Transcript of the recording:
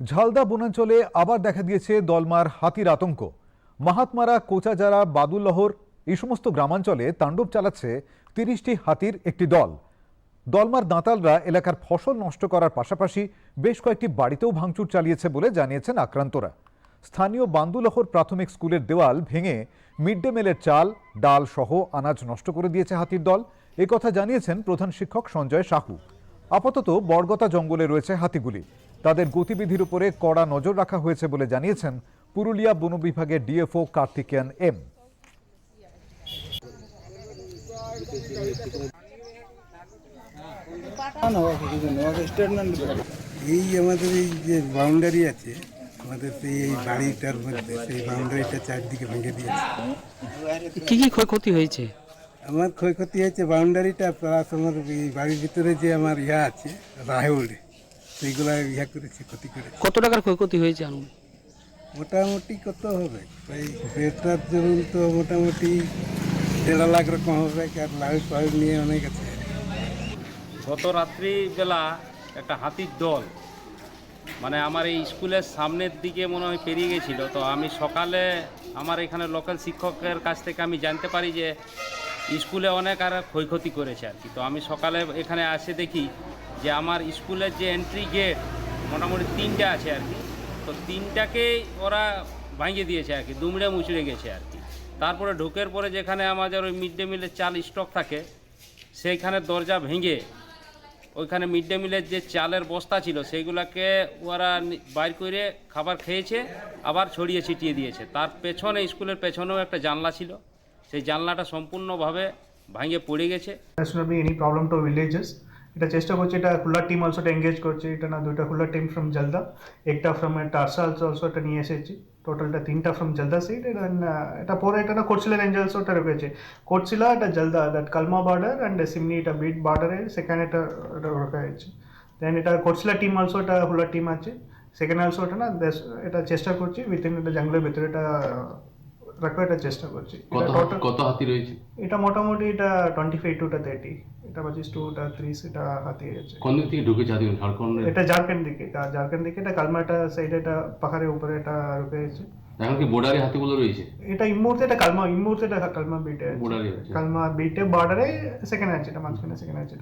ঝালদা বনাঞ্চলে আবার দেখা দিয়েছে দলমার হাতির আতঙ্ক। মাহাত্মারা, কোচাজারা বাদুল্লহর এই সমস্ত গ্রামাঞ্চলে তাণ্ডব চালাচ্ছে তিরিশটি হাতির একটি দল। দলমার দাঁতালরা এলাকার ফসল নষ্ট করার পাশাপাশি বেশ কয়েকটি বাড়িতেও ভাঙচুর চালিয়েছে বলে জানিয়েছেন আক্রান্তরা। স্থানীয় বান্দুলহর প্রাথমিক স্কুলের দেওয়াল ভেঙে মিড ডে মিলের চাল, ডাল সহ আনাজ নষ্ট করে দিয়েছে হাতির দল। কথা জানিয়েছেন প্রধান শিক্ষক সঞ্জয় সাহু। আপাতত বরগতা জঙ্গলে রয়েছে হাতিগুলি। তাদের গতিবিধির উপরে কড়া নজর রাখা হয়েছে বলে জানিয়েছেন পুরুলিয়া বন বিভাগের ডিএফও কার্তিকেয়ান এম। এই আমাদের এই যে বাউন্ডারি আছে আমাদের সেই এই বাড়িটার মধ্যে সেই বাউন্ডারিটা চারদিকে ভেঙে দিয়েছে। কি কি ক্ষয়ক্ষতি হয়েছে? আমার ক্ষয়ক্ষতি হয়েছে বাউন্ডারিটা প্লাস আমার এই বাড়ির ভিতরে যে আমার ইয়া আছে রাহেউল সেইগুলা ইয়া করেছে ক্ষতি করেছে। কত টাকার ক্ষয়ক্ষতি হয়েছে আনুন মোটামুটি কত হবে? প্রায় বেটার ধরুন তো মোটামুটি দেড় লাখ রকম হবে আর লাউ ফাউ নিয়ে অনেক আছে। গত রাত্রিবেলা একটা হাতির দল মানে আমার এই স্কুলের সামনের দিকে মনে হয় পেরিয়ে গেছিল তো আমি সকালে আমার এখানে লোকাল শিক্ষকের কাছ থেকে আমি জানতে পারি যে স্কুলে অনেক আর ক্ষয়ক্ষতি করেছে আর কি। তো আমি সকালে এখানে আসে দেখি যে আমার স্কুলের যে এন্ট্রি গেট মোটামুটি তিনটে আছে আর কি। তো তিনটাকেই ওরা ভাঙিয়ে দিয়েছে আর কি, দুমড়ে মুচড়ে গেছে আর কি। তারপরে ঢোকের পরে যেখানে আমাদের ওই মিড ডে মিলের চাল স্টক থাকে, সেইখানে দরজা ভেঙে ওইখানে মিড ডে মিলের যে চালের বস্তা ছিল, সেইগুলোকে ওরা বাইর করে খাবার খেয়েছে, আবার ছড়িয়ে ছিটিয়ে দিয়েছে। তার পেছনে, স্কুলের পেছনেও একটা জানলা ছিল। সেই জানলাটা সম্পূর্ণভাবে ভাঙে পড়ে গেছে। এটা চেষ্টা করছে এটা খোলা টিম অলসোটা এঙ্গেজ করছে এটা না দুইটা খোলা টিম ফ্রম জলদা একটা ফ্রম টার্সা অলসো এটা নিয়ে এসেছি টোটালটা তিনটা ফ্রম জলদা সাইড এটা পরে এটা না কোটশিলা রেঞ্জ অলসো এটা রয়েছে কোটশিলা এটা Jhalda that Kalma border and Simni এটা বিট বর্ডারে সেখানে এটা এটা রাখা হয়েছে। দেন এটা কোটশিলা টিম অলসো এটা খোলা টিম আছে। সেখানে অলসো এটা না এটা চেষ্টা করছি উইথিন এটা জঙ্গলের ভিতরে এটা রাখা এটা চেষ্টা করছি। কত হাতি রয়েছে? এটা মোটামুটি এটা টোয়েন্টি ফাইভ টুটা থার্টি এটা পঁচিশ টুটা ত্রিশ এটা হাতে গেছে কোন দিক থেকে ঢুকেছে হাতি ঝাড়খণ্ড এটা ঝাড়খণ্ড দিকে এটা ঝাড়খণ্ড দিকে এটা কালমাটা সাইডে এটা পাহাড়ের উপরে এটা রুকে আছে এখন কি বর্ডারে হাতিগুলো রয়েছে? এটা এই মুহূর্তে এটা কালমা এই মুহূর্তে এটা কালমা বিটে কালমা বিটে বর্ডারে সেখানে আছে এটা মাঝখানে সেখানে আছে